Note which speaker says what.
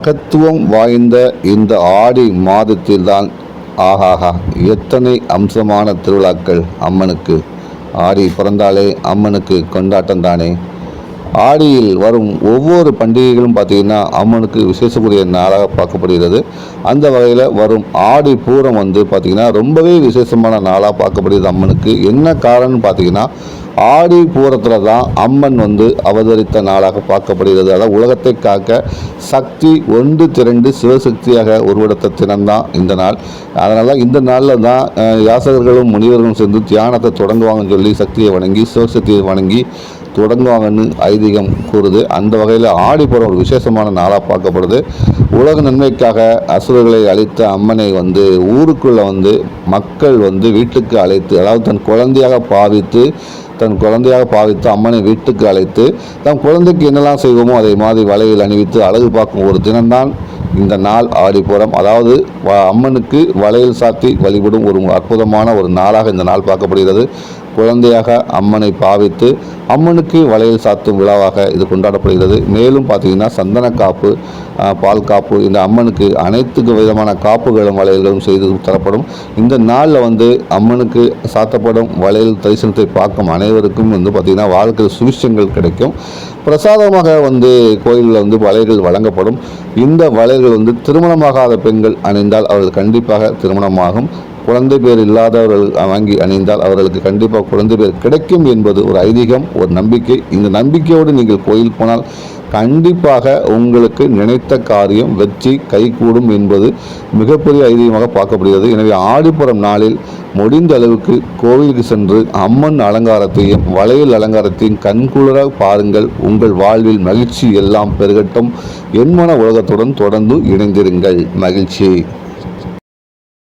Speaker 1: மகத்துவம் வாய்ந்த இந்த ஆடி மாதத்தில்தான் ஆஹாஹா எத்தனை அம்சமான திருவிழாக்கள் அம்மனுக்கு ஆடி பிறந்தாலே அம்மனுக்கு கொண்டாட்டம் தானே. ஆடியில் வரும் ஒவ்வொரு பண்டிகைகளும் பார்த்திங்கன்னா அம்மனுக்கு விசேஷக்கூடிய நாளாக பார்க்கப்படுகிறது. அந்த வகையில் வரும் ஆடி பூரம் வந்து பார்த்திங்கன்னா ரொம்பவே விசேஷமான நாளாக பார்க்கப்படுகிறது அம்மனுக்கு. என்ன காரணம்னு பார்த்தீங்கன்னா ஆடி பூரத்தில் தான் அம்மன் வந்து அவதரித்த நாளாக பார்க்கப்படுகிறது. அதாவது உலகத்தை காக்க சக்தி ஒன்று திரண்டு சிவசக்தியாக உருவெடுத்த தினம்தான் இந்த நாள். அதனால இந்த நாளில் தான் யாசகர்களும் முனிவர்களும் சேர்ந்து தியானத்தை தொடங்குவாங்கன்னு சொல்லி சக்தியை வணங்கி சிவசக்தியை வணங்கி தொடங்குவாங்கன்னு ஐதீகம் கூறுது. அந்த வகையில் ஆடிப்புறம் ஒரு விசேஷமான நாளாக பார்க்கப்படுது. உலக நன்மைக்காக அசுரர்களை அழித்த அம்மனை வந்து ஊருக்குள்ளே வந்து மக்கள் வந்து வீட்டுக்கு அழைத்து அதாவது தன் குழந்தையாக பாவித்து தன் குழந்தையாக பாவித்து அம்மனை வீட்டுக்கு அழைத்து தன் குழந்தைக்கு என்னெல்லாம் செய்வோமோ அதை மாதிரி வலையில் அணிவித்து அழகு பார்க்கும் ஒரு தினம்தான் இந்த நாள் ஆடிப்புறம். அதாவது அம்மனுக்கு வளையல் சாத்தி வழிபடும் ஒரு அற்புதமான ஒரு நாளாக இந்த நாள் பார்க்கப்படுகிறது. குழந்தையாக அம்மனை பாவித்து அம்மனுக்கு வளையல் சாத்தும் விழாவாக இது கொண்டாடப்படுகிறது. மேலும் பார்த்தீங்கன்னா சந்தன காப்பு பால் காப்பு இந்த அம்மனுக்கு அனைத்து விதமான காப்புகளும் வளையல்களும் செய்து தரப்படும். இந்த நாளில் வந்து அம்மனுக்கு சாத்தப்படும் வளையல் தரிசனத்தை பார்க்கும் அனைவருக்கும் வந்து பார்த்திங்கன்னா வாழ்க்கையில் சுவிஷங்கள் கிடைக்கும். பிரசாதமாக வந்து கோயிலில் வந்து வளையல்கள் வழங்கப்படும். இந்த வளையல்கள் வந்து திருமணமாகாத பெண்கள் அணிந்தால் அவர்கள் கண்டிப்பாக திருமணமாகும். குழந்தை பேர் இல்லாதவர்கள் வாங்கி அணிந்தால் அவர்களுக்கு கண்டிப்பாக குழந்தை பேர் கிடைக்கும் என்பது ஒரு ஐதீகம் ஒரு நம்பிக்கை. இந்த நம்பிக்கையோடு நீங்கள் கோயில் போனால் கண்டிப்பாக உங்களுக்கு நினைத்த காரியம் வெற்றி கைகூடும் என்பது மிகப்பெரிய ஐதீகமாக பார்க்கப்படுகிறது. எனவே ஆடிப்புறம் நாளில் முடிந்த அளவுக்கு கோவிலுக்கு சென்று அம்மன் அலங்காரத்தையும் வளையல் அலங்காரத்தையும் கண்குளிர பாருங்கள். உங்கள் வாழ்வில் மகிழ்ச்சி எல்லாம் பெருகட்டும். என்மன உலகத்துடன் தொடர்ந்து இணைந்திருங்கள். மகிழ்ச்சி.